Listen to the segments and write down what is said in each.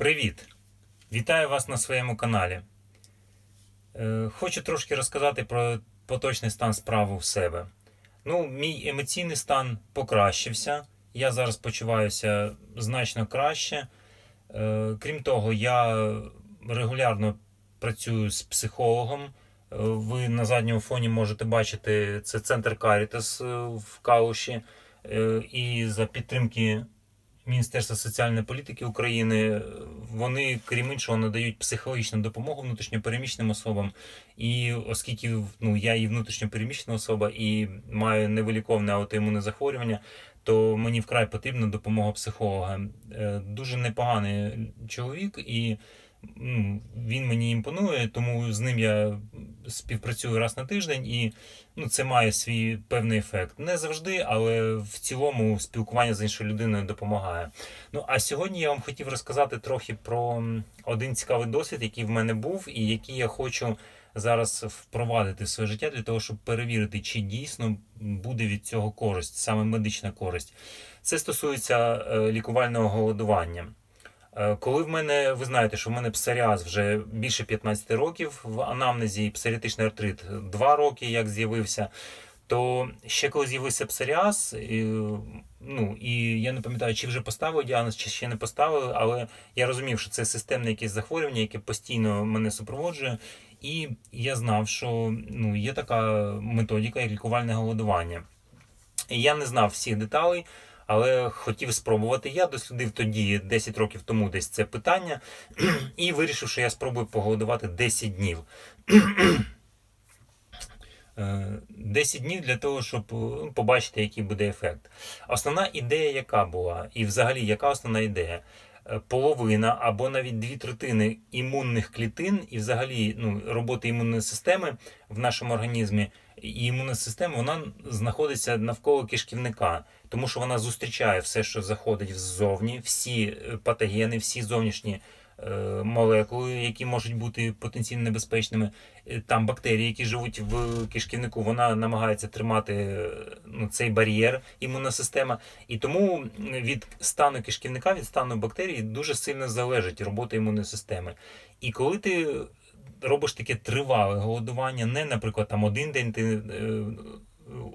Привіт! Вітаю вас на своєму каналі. Е, Хочу трошки розказати про поточний стан справи в себе. Ну, мій емоційний стан покращився. Я зараз почуваюся значно краще. Е, Крім того, я регулярно працюю з психологом. Е, Ви на задньому фоні можете бачити це центр е, в Калуші. Е, І за підтримки Міністерства соціальної політики України вони, крім іншого, надають психологічну допомогу внутрішньопереміщеним особам. І оскільки ну, я і внутрішньопереміщена особа і маю невиліковне аутоімунне захворювання, то мені вкрай потрібна допомога психолога. Е, Дуже непоганий чоловік, і він мені імпонує, тому з ним я співпрацюю раз на тиждень, і ну, це має свій певний ефект. Не завжди, але в цілому спілкування з іншою людиною допомагає. Ну а сьогодні я вам хотів розказати трохи про один цікавий досвід, який в мене був, і який я хочу зараз впровадити в своє життя для того, щоб перевірити, чи дійсно буде від цього користь, саме медична користь. Це стосується е, лікувального голодування. Е, Коли в мене, ви знаєте, що в мене псоріаз вже більше 15 років в анамнезі, і псоріатичний артрит 2 роки, як з'явився, то ще коли з'явився псоріаз, і, ну і я не пам'ятаю, чи вже поставили діагноз, чи ще не поставили, але я розумів, що це системне якесь захворювання, яке постійно мене супроводжує. І я знав, що ну, є така методика, як лікувальне голодування. Я не знав всіх деталей, але хотів спробувати. Я дослідив тоді, 10 років тому, десь це питання, і вирішив, що я спробую поголодувати 10 днів. Е, 10 днів для того, щоб ну, побачити, який буде ефект. Основна ідея, яка була, і взагалі, яка основна ідея? Е, Половина або навіть дві третини імунних клітин і взагалі ну, роботи імунної системи в нашому організмі, і імунна система вона знаходиться навколо кишківника, тому що вона зустрічає все, що заходить ззовні, всі е, патогени, всі зовнішні е, молекули, які можуть бути потенційно небезпечними. Е, Там бактерії, які живуть в кишківнику, вона намагається тримати ну, цей бар'єр, імунна система. І тому від стану кишківника, від стану бактерій дуже сильно залежить робота імунної системи. І коли ти робиш таке тривале голодування, не, наприклад, там один день ти е,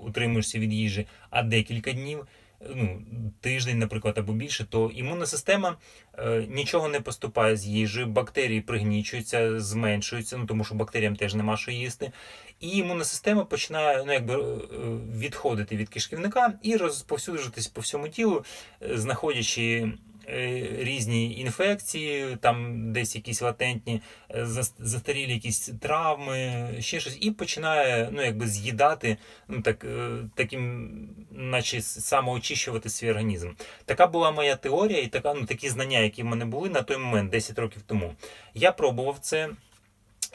утримуєшся від їжі, а декілька днів. Ну, тиждень, наприклад, або більше, то імунна система е, нічого не поступає з їжею, бактерії пригнічуються, зменшуються, ну тому що бактеріям теж нема що їсти. І імунна система починає ну, якби, е, відходити від кишківника і розповсюджуватись по всьому тілу, е, знаходячи різні інфекції, там десь якісь латентні, е, застарілі якісь травми, ще щось, і починає ну, якби з'їдати, ну, так, е, таким, наче самоочищувати свій організм. Така була моя теорія і така, ну, такі знання, які в мене були на той момент, 10 років тому. Я пробував це.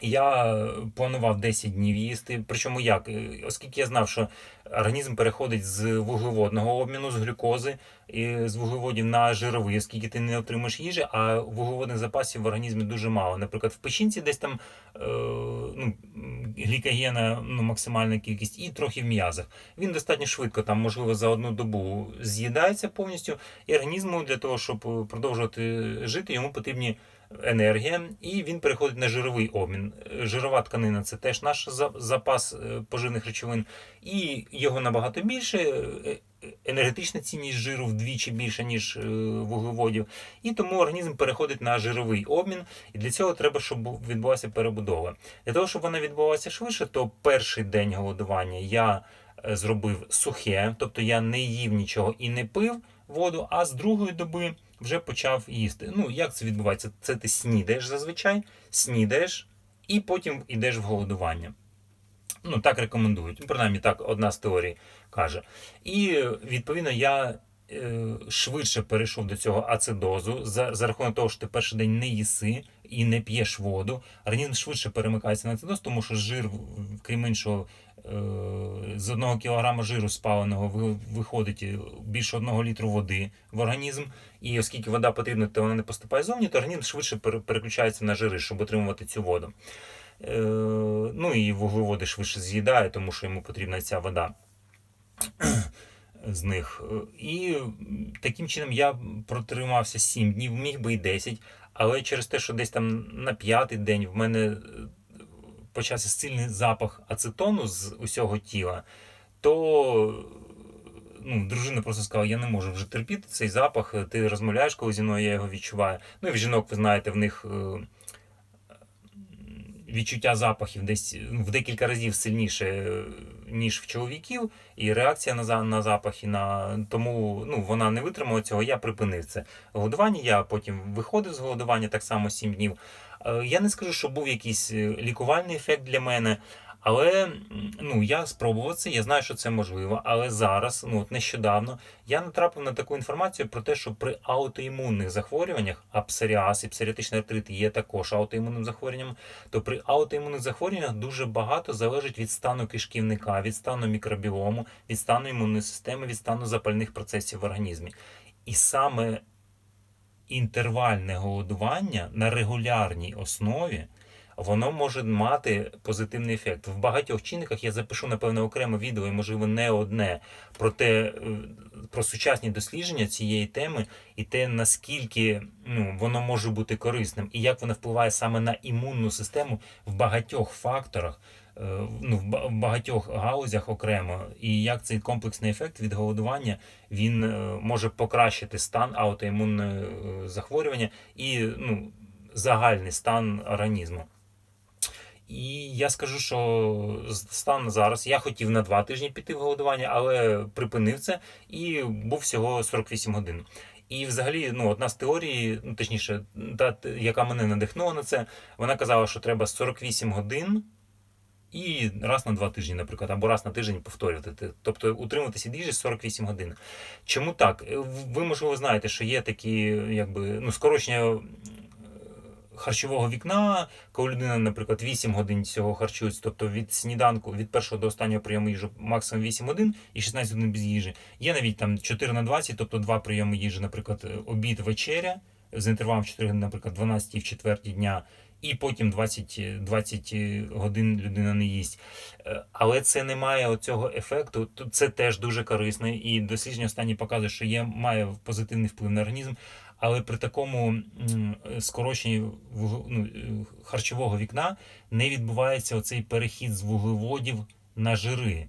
Я планував 10 днів їсти. Причому як? Е, Оскільки я знав, що організм переходить з вуглеводного обміну, з глюкози і з вуглеводів на жировий, оскільки ти не отримаєш їжі, а вуглеводних запасів в організмі дуже мало. Наприклад, в печінці десь там е, ну, глікогена, ну, максимальна кількість, і трохи в м'язах. Він достатньо швидко, там, можливо, за одну добу з'їдається повністю, і організму для того, щоб е, продовжувати жити, йому потрібні енергія, і він переходить на жировий обмін. Жирова тканина це теж наш за- запас е, поживних речовин, і його набагато більше. е, Енергетична цінність жиру вдвічі більша, ніж е, вуглеводів, і тому організм переходить на жировий обмін, і для цього треба, щоб відбулася перебудова. Для того, щоб вона відбулася швидше, то перший день голодування я зробив сухе, тобто я не їв нічого і не пив воду, а з другої доби вже почав їсти. Ну, як це відбувається? Це ти снідаєш зазвичай, снідаєш і потім йдеш в голодування. Ну, так рекомендують. Принаймні, так одна з теорій каже. І відповідно я е, швидше перейшов до цього ацидозу за, за рахунок того, що ти перший день не їси і не п'єш воду. Організм швидше перемикається на ацидоз, тому що жир, крім іншого, з одного кілограма жиру спаленого виходить більше одного літру води в організм. І оскільки вода потрібна, то вона не поступає зовні, то організм швидше переключається на жири, щоб отримувати цю воду. Е, ну і вуглеводи швидше з'їдає, тому що йому потрібна ця вода. з них. І таким чином я протримався 7 днів, міг би і 10, але через те, що десь там на п'ятий день в мене почався сильний запах ацетону з усього тіла, то ну, дружина просто сказала, я не можу вже терпіти цей запах. Ти розмовляєш коли зі мною, я його відчуваю. Ну і в жінок, ви знаєте, в них е, відчуття запахів десь ну, в декілька разів сильніше, ніж в чоловіків, і реакція на, на запахи. На... Тому ну, вона не витримала цього, я припинив це голодування. Я потім виходив з голодування так само 7 днів. Е, Я не скажу, що був якийсь е, лікувальний ефект для мене. Але ну я спробував це, я знаю, що це можливо. Але зараз, ну от нещодавно, я натрапив на таку інформацію про те, що при аутоімунних захворюваннях, а псоріаз і псоріатичний артрит є також аутоімунним захворюванням, то при аутоімунних захворюваннях дуже багато залежить від стану кишківника, від стану мікробіому, від стану імунної системи, від стану запальних процесів в організмі. І саме інтервальне голодування на регулярній основі воно може мати позитивний ефект. В багатьох чинниках я запишу, напевно, окреме відео, і, можливо, не одне про те, е, про сучасні дослідження цієї теми і те, наскільки ну, воно може бути корисним, і як воно впливає саме на імунну систему в багатьох факторах. е, Ну, в багатьох галузях окремо, і як цей комплексний ефект від голодування він е, може покращити стан аутоімунного захворювання і ну, загальний стан організму. І я скажу, що стан зараз. Я хотів на два тижні піти в голодування, але припинив це і був всього 48 годин. І взагалі, ну, одна з теорій, ну точніше, та, яка мене надихнула на це, вона казала, що треба 48 годин і раз на два тижні, наприклад, або раз на тиждень повторювати. Тобто утримуватися їжі 48 годин. Чому так? Ви, можливо, знаєте, що є такі, якби, ну, скорочення харчового вікна, коли людина, наприклад, 8 годин цього харчується, тобто від сніданку, від першого до останнього прийому їжі максимум 8 годин і 16 годин без їжі. Є навіть там 4 на 20, тобто два прийоми їжі, наприклад, обід, вечеря з інтервалом 4 години, наприклад, 12 і в четвертій дня. І потім 20, е, 20 годин людина не їсть. Е, Але це не має оцього ефекту. Це теж дуже корисно, і дослідження останні показують, що є, має позитивний вплив на організм. Але при такому скороченні ну, е, харчового вікна не відбувається оцей перехід з вуглеводів на жири.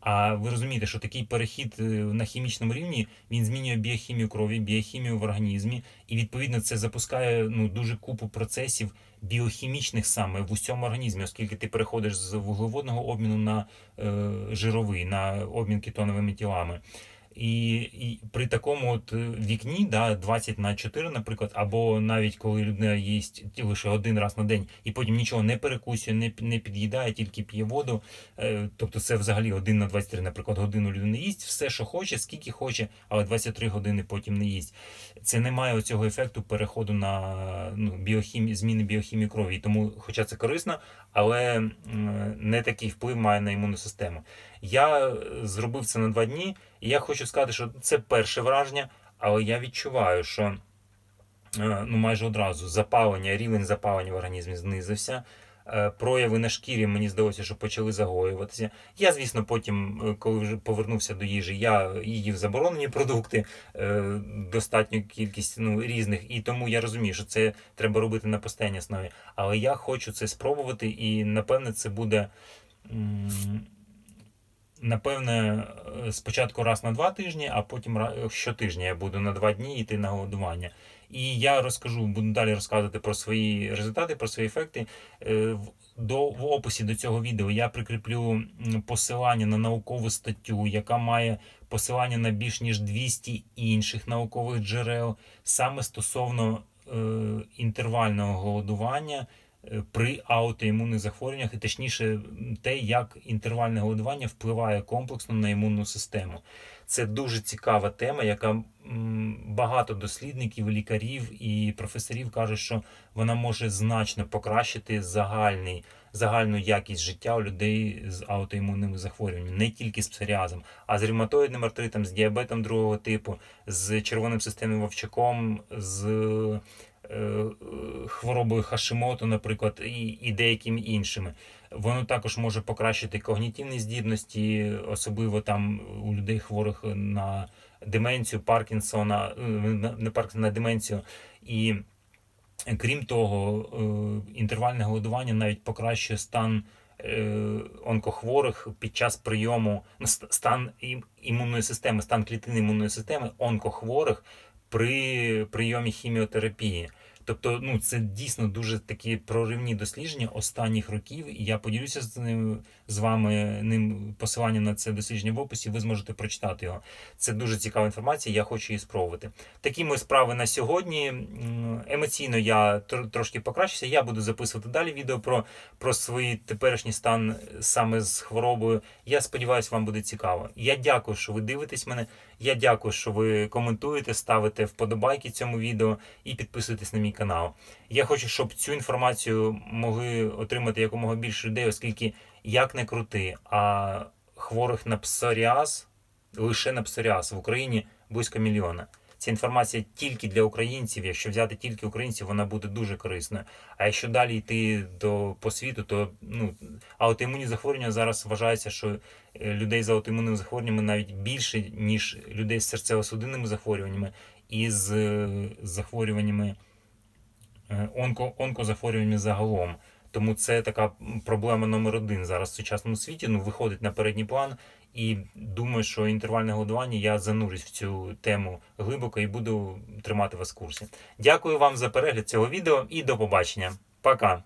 А ви розумієте, що такий перехід е, на хімічному рівні він змінює біохімію крові, біохімію в організмі, і відповідно це запускає ну дуже купу процесів біохімічних саме в усьому організмі, оскільки ти переходиш з вуглеводного обміну на е, жировий, на обмін кетоновими тілами. І, і при такому от е, вікні, да, 20 на 4, наприклад, або навіть коли людина їсть лише один раз на день і потім нічого не перекусує, не, не під'їдає, тільки п'є воду. Е, тобто це взагалі 1 на 23, наприклад, годину людина їсть все, що хоче, скільки хоче, але 23 години потім не їсть. Це не має цього ефекту переходу на ну, біохімі, зміни біохімії крові. Тому, хоча це корисно, але не такий вплив має на імунну систему. Я е, зробив це на два дні, і я хочу сказати, що це перше враження, але я відчуваю, що е, ну, майже одразу запалення, рівень запалення в організмі знизився. Е, Прояви на шкірі мені здалося, що почали загоюватися. Я, звісно, потім, коли вже повернувся до їжі, я їв заборонені продукти, достатню кількість ну, різних, і тому я розумію, що це треба робити на постійній основі. Але я хочу це спробувати, і напевне це буде. Напевне, е, спочатку раз на два тижні, а потім щотижня я буду на два дні йти на голодування. І я розкажу, буду далі розказувати про свої результати, про свої ефекти. Е, До, в описі до цього відео я прикріплю посилання на наукову статтю, яка має посилання на більш ніж 200 інших наукових джерел, саме стосовно е, інтервального голодування при аутоімунних захворюваннях, і точніше те, як інтервальне голодування впливає комплексно на імунну систему. Це дуже цікава тема, яка багато дослідників, лікарів і професорів кажуть, що вона може значно покращити загальний, загальну якість життя у людей з аутоімунними захворюваннями, не тільки з псоріазом, а з ревматоїдним артритом, з діабетом другого типу, з червоним системним вовчаком, з е, хворобою Хашимото, наприклад, і, і деякими іншими. Воно також може покращити когнітивні здібності, особливо там у людей хворих на деменцію, Паркінсона, не Паркінсона, на деменцію. І крім того, е, інтервальне голодування навіть покращує стан е, онкохворих під час прийому, ну, стан ім- імунної системи, стан клітини імунної системи онкохворих при прийомі хіміотерапії. Тобто, ну це дійсно дуже такі проривні дослідження останніх років. І я поділюся з ним з вами ним посилання на це дослідження в описі. Ви зможете прочитати його. Це дуже цікава інформація. Я хочу її спробувати. Такі ми справи на сьогодні. Емоційно я тр- трошки покращився. Я буду записувати далі відео про, про свій теперішній стан саме з хворобою. Я сподіваюся, вам буде цікаво. Я дякую, що ви дивитесь мене. Я дякую, що ви коментуєте, ставите вподобайки цьому відео і підписуєтесь на мій канал. Я хочу, щоб цю інформацію могли отримати якомога більше людей, оскільки як не крути, а хворих на псоріаз лише на псоріаз в Україні близько мільйона. Ця інформація тільки для українців. Якщо взяти тільки українців, вона буде дуже корисною. А якщо далі йти до по світу, то ну аутоімунні захворювання зараз вважається, що е, людей з аутоімунними захворюваннями навіть більше, ніж людей з серцево-судинними захворюваннями і з е, захворюваннями е, онко, онкозахворюваннями загалом. Тому це така проблема номер один зараз в сучасному світі. Ну, виходить на передній план. І думаю, що інтервальне голодування я занурюсь в цю тему глибоко і буду тримати вас в курсі. Дякую вам за перегляд цього відео і до побачення. Пока!